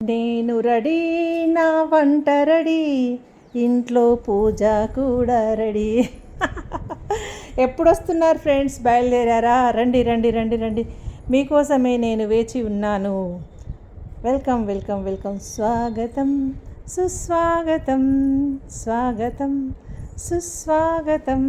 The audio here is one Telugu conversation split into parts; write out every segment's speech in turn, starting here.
నేను రెడీ నా వంట రెడీ ఇంట్లో పూజ కూడా రెడీ. ఎప్పుడు వస్తున్నారు ఫ్రెండ్స్? బయలుదేరారా? రండి రండి రండి రండి. మీకోసమే నేను వేచి ఉన్నాను. Welcome welcome welcome. స్వాగతం సుస్వాగతం స్వాగతం సుస్వాగతం.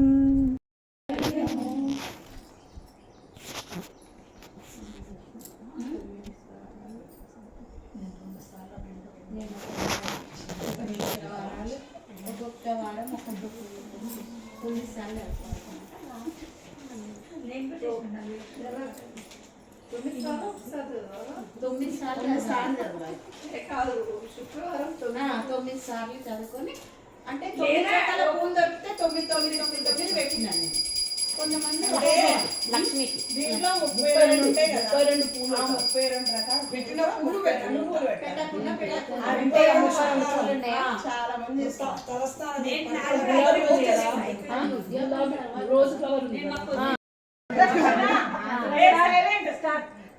తొమ్మిది సార్లు చదవాలి. ఆ, తొమ్మిది సార్లు చదువుకొని అంటే తొమ్మిది రకాల పూలు దొరికితే తొమ్మిది తొమ్మిది తొమ్మిది తొమ్మిది పెట్టినా నేను. కొంతమంది లక్ష్మికి దీంట్లో ముప్పై రెండు ఉంటాయి కదా. ముప్పై రెండు పూలు ముప్పై రెండు రకాలు. పెట్టిన పూలు పెట్టండి పూలు పెట్టకుండా పెట్టకుండా? చాలా మంది చేస్తారు. ఆ, రోజు ఫ్లవర్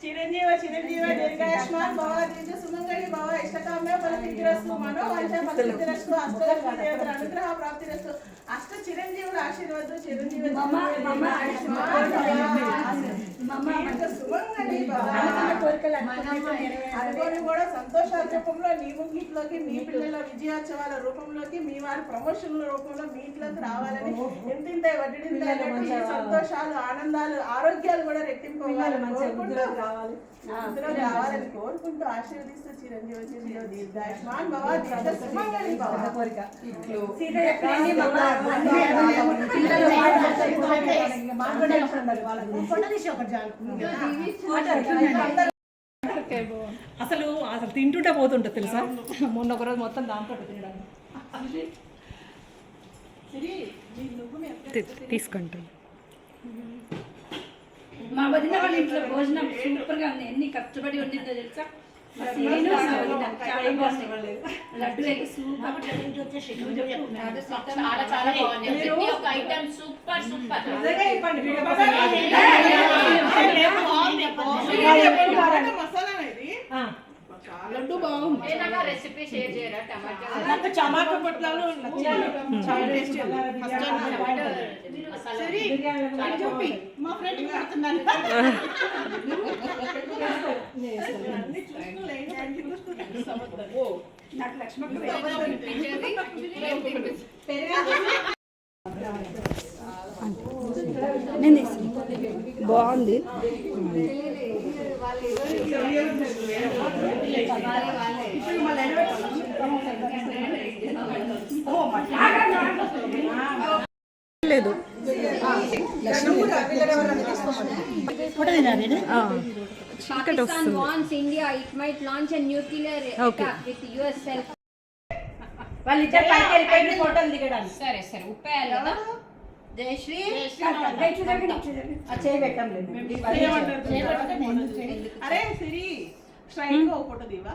చిరంజీవ చిరంజీవ దీర్ఘాయుష్మాన్ భవ దీర్ఘ సుమంగళి భవ ఇష్టకామ్య ఫలసిద్ధిరస్తు మనోవాంఛ ఫలసిద్ధిరస్తు అష్టలక్ష్మి దేవతల అనుగ్రహ ప్రాప్తిరస్తు. అష్ట చిరంజీవుల ఆశీర్వాదం చిరంజీవ సుమంగళి అనుకోని కూడా సంతోషాల రూపంలో నీ ముంగిట్లోకి మీ పిల్లల విజయోత్సవాల రూపంలోకి మీ వారి ప్రమోషన్ల రూపంలో మీ ఇంట్లోకి రావాలని ఎంతింత వడ్డీంత సంతోషాలు ఆనందాలు ఆరోగ్యాలు కూడా రెట్టింపు అవ్వాలని కోరుకుంటూ అందులో రావాలని కోరుకుంటూ ఆశీర్వదిస్తూ చిరంజీవి చిరంజీవి దీర్ఘాయుష్మాన్ భవ దీర్ఘ సుమంగళి భవ కోరిక అసలు అసలు తింటుంటే పోతుంటుంది తెలుసా మొన్న ఒక రోజు మొత్తం దాంట్లో తినడానికి తీసుకుంటాను మా వదిన వాళ్ళ ఇంట్లో భోజనం సూపర్గా ఉంది. ఎన్ని కష్టపడి వండిందో తెలుసా? లడ్డు అయితే సూపర్ చాలా చాలా బాగుంది. ప్రతి ఒక్క item super super. Masala laddu బాగుంది. రెసిపీ షేర్ చేయరా? టమాటా. నాకు పొట్లాలు చాలా టేస్టీ సరే చూపి. మా ఫ్రెండ్ పెడుతున్నాను నాకు లక్ష్మణ్ బాగుంది. లేదు Pakistan wants India, it might launch a nuclear attack with US self. వాళ్ళు ఇద్దరు పైకి వెళ్ళిపోయింది ఫోటోలు దిగడానికి సరే సరే ఉప్పేయాలి కదా జయశ్రీ అరే సిరి స్ట్రైట్గా ఒక ఫోటో దివా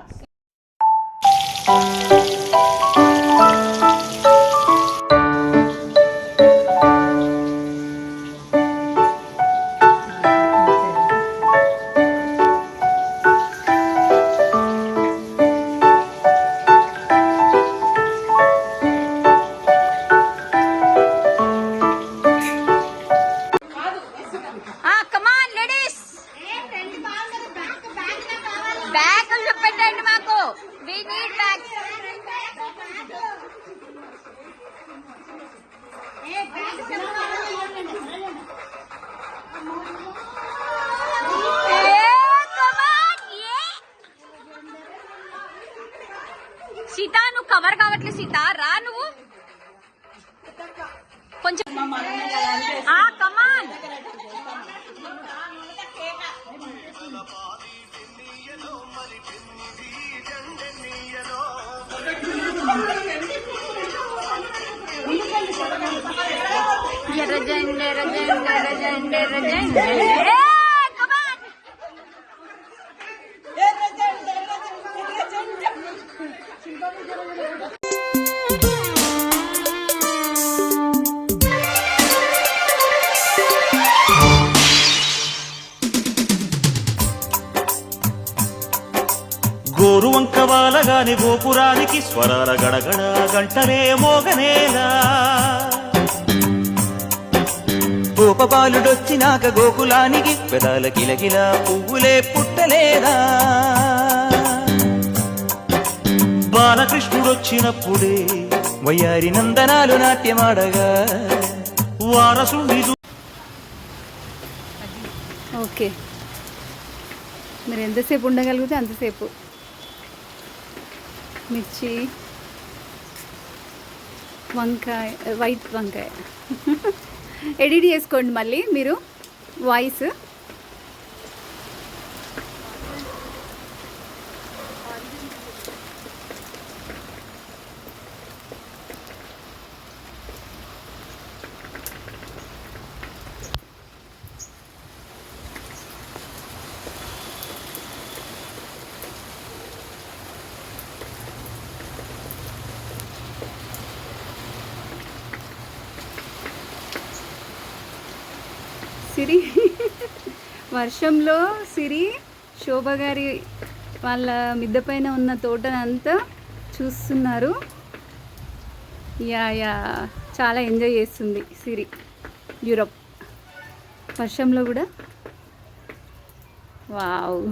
रजेंडे रजेंडे रजेंडे रजेंडे। గోరువంక వంకవాలగాని గోపురానికి స్వరాల గడగడ గంటలే మోగనేలా. గోపబాలుడొచ్చినాక గోకులానికి పెదాల కిలకిల పువ్వులే పుట్టలేదా. బాలకృష్ణుడొచ్చినప్పుడే వయ్యారి నందనాలు నాట్యమాడగా. వారసుని ఓకే. మీరు ఎంతసేపు ఉండగలిగితే అంతసేపు. మిర్చి వంకాయ వైట్ వంకాయ. ఎడిట్ చేసుకోండి మళ్ళీ మీరు. Voice Siri. వర్షంలో సిరి శోభ గారి వాళ్ళ మిద్దె పైన ఉన్న తోటనంతా చూస్తున్నారు. యా యా చాలా ఎంజాయ్ చేస్తుంది సిరి యూరప్. వర్షంలో కూడా? వావ్.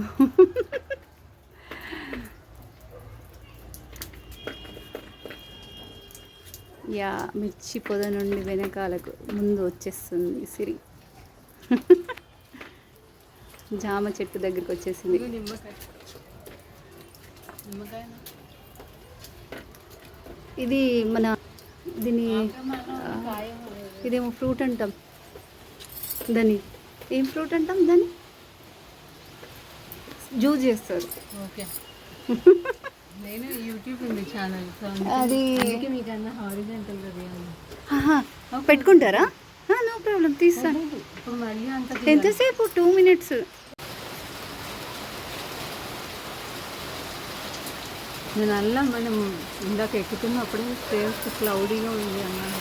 యా మిర్చి పొద నుండి వెనకాలకు ముందు వచ్చేస్తుంది సిరి. జామ చెట్టు దగ్గరికి వచ్చేసింది. ఇది మన దీని ఇదేమో ఫ్రూట్ అంటాం. దాన్ని ఏం ఫ్రూట్ అంటాం దాన్ని జ్యూస్ చేస్తారు. ఓకే. నేను యూట్యూబ్ ఉంది ఛానల్. అది పెట్టుకుంటారా? ప్రాబ్లం తీస్తాను ఎంతసేపు? Two minutes. నేను అలా మనం ఇందాక ఎక్కుతున్నప్పుడు ఫేస్ క్లౌడీగా ఉంది అన్నాను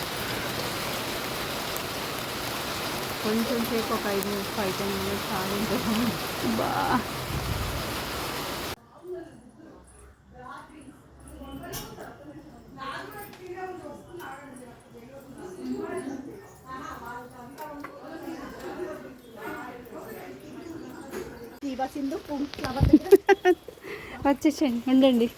కొంచెం సేపు ఒక ఐదు మినిట్స్ ఫైవ్ టెన్ మినిట్స్ ఆగింది. బా వచ్చేసేయండి ఉండండి.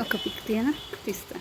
ఒక పిక్ తీయనా తీస్తా.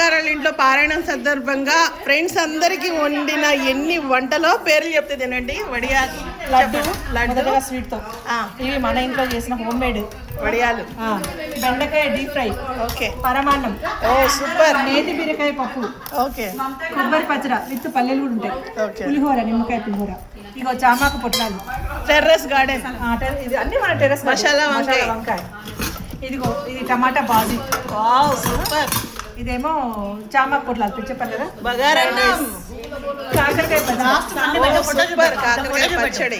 గారు వాళ్ళ ఇంట్లో పారాయణం సందర్భంగా ఫ్రెండ్స్ అందరికి వండిన ఎన్ని వంటలో పేర్లు చెప్తే తినండి? వడియాలు లడ్డు లడ్డు? స్వీట్తో ఇవి మన ఇంట్లో చేసిన హోమ్ మేడ్ వడియాలు. బెండకాయ డీప్ ఫ్రై ఓకే. పరమాన్నం. Oh super. నేతి బీరకాయ పప్పు. ఓకే. కొబ్బరి పచ్చడ విత్ పల్లెలు కూడా ఉంటాయి. పులిహోర నిమ్మకాయ పులిహోర. ఇగో చామాకు పొట్లాలు టెర్రస్ గార్డెన్. ఇది అన్ని మన టెరస్ మసాలా వంకాయ. వంకాయ. ఇదిగో ఇది టమాటా బాజీ. సూపర్. ఇదేమో కదా? బగారన్నం. కాకరకాయ పచ్చడి. ఓ, సూపర్ కాకరకాయ పచ్చడి.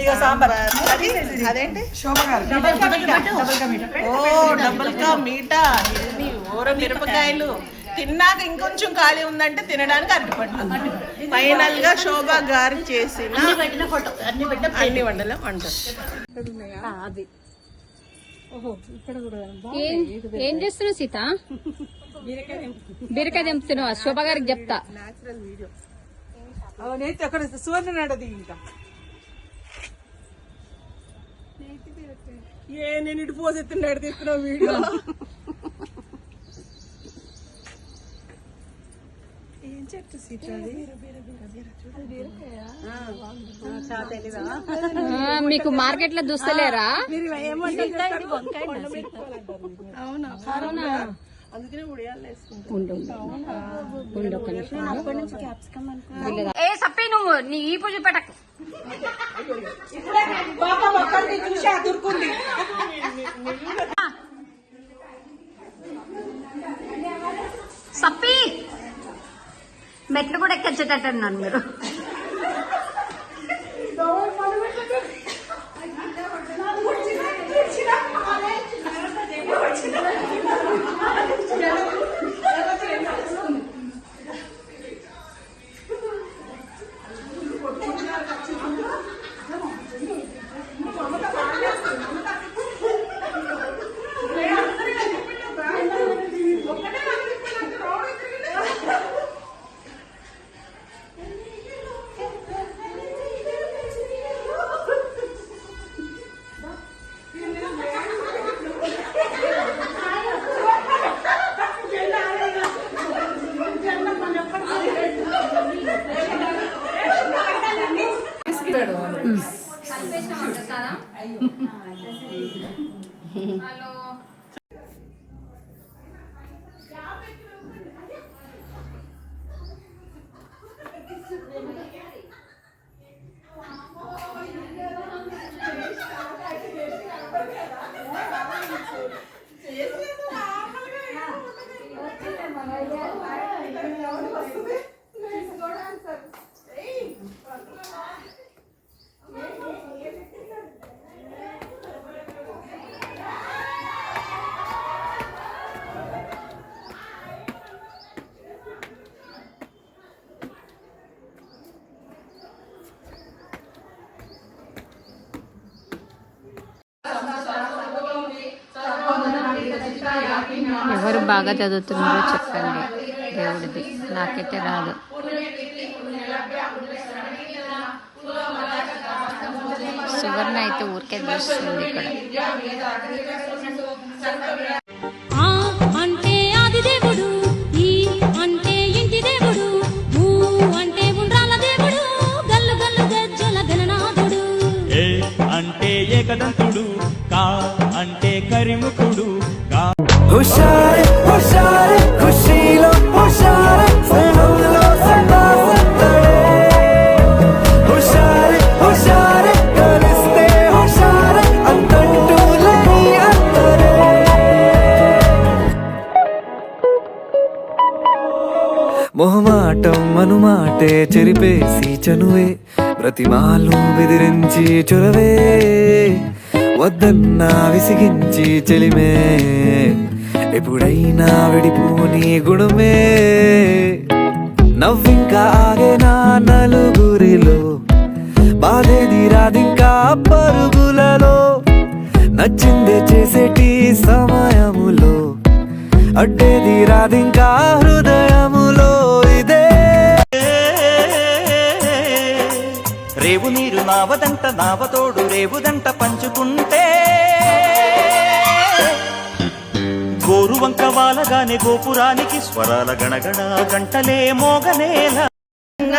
ఇగో సాంబార్. అది అదేంటి? శోభ గారు డబల్ కా మీఠా, డబల్ కా మీఠా. ఓ డబుల్ కా మీటా. ఊర మిరపకాయలు. తిన్నాక ఇంకొంచెం ఖాళీ ఉందంటే తినడానికి అరటిపండు. ఫైనల్గా శోభ గారు చేసిన అన్ని వంటలు అది ఇక్కడ కూడా ఏం ఏం చేస్తున్నావు సీత? బీరకాయ తెంపుతున్నావు. శోభ గారికి చెప్తా. నేతి అక్కడ సువర్ణ నడది ఇంకా. ఏ నేను ఇటు పోసెత్తున్నాడు తీసుకున్న వీడియో. ఏం చెట్టు. సీట్ అది ఆ, మీకు మార్కెట్లో చూస్తలేరా అవునా? ఏ సప్పి నువ్వు నీ చూసి అదురుకుంది. సప్పి! మెట్లు కూడా ఎక్కించేటట్టున్నాను మీరు. ఎవరు బాగా చదువుతున్నారో చెప్పండి. దేవుడిది. నాకైతే రాదు. సువర్ణ అయితే ఊరికే చూస్తుంది ఇక్కడ. ఆ అంటే ఆది దేవుడు ఈ అంటే ఇంటి దేవుడు ఊ అంటే ఉండ్రాల దేవుడు గల్లు గల్లు గజ్జల గణనాథుడు. ఏ అంటే ఏకదంతుడు కా అంటే కరిముఖుడు మొహమాటం మనుమాటే చెరిపేసి చనువే ప్రతిమాలు బెదిరించి చొరవే వద్దన్నా విసిగించి చెలిమే. ఎప్పుడైనా విడిపోని గుణమే. నవ్వింకా ఆగేనా నలుగురిలో బాధేది రాదింకా పరుగులలో. నచ్చిందే చేసేటి సమయములో అడ్డేది రాదింకా హృదయం రేవు నీరు నావదంట నావతోడు రేవుదంట పంచుకుంటే. గోరువంక వాలగానే గోపురానికి స్వరాల గణగణ గంటలే మోగనేలా.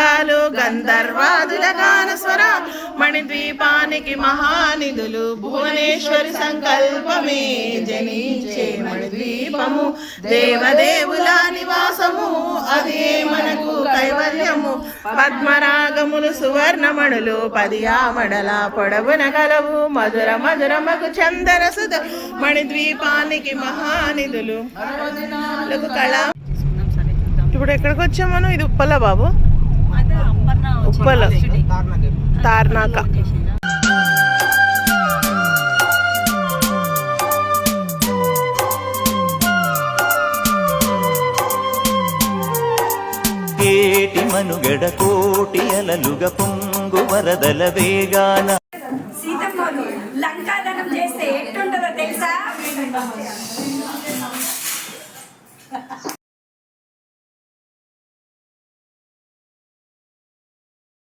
గంగాలు గంధర్వాదుల గానస్వర మణిద్వీపానికి మహానిధులు భువనేశ్వరి సంకల్పమే జనించే మణిద్వీపము. దేవదేవుల నివాసము అదే మనకు కైవల్యము. పద్మరాగములు సువర్ణమణులు పదియామడల పొడవున గలవు మధుర చందన సుధ మణిద్వీపానికి మహానిధులు. కళ ఇప్పుడు ఎక్కడికి వచ్చాం మనం ఇది ఉప్పల బాబు ఉప్పల. తార్నాక. కేటి మనుగడ కోటి అలలుగ పొంగు వరదల వేగాన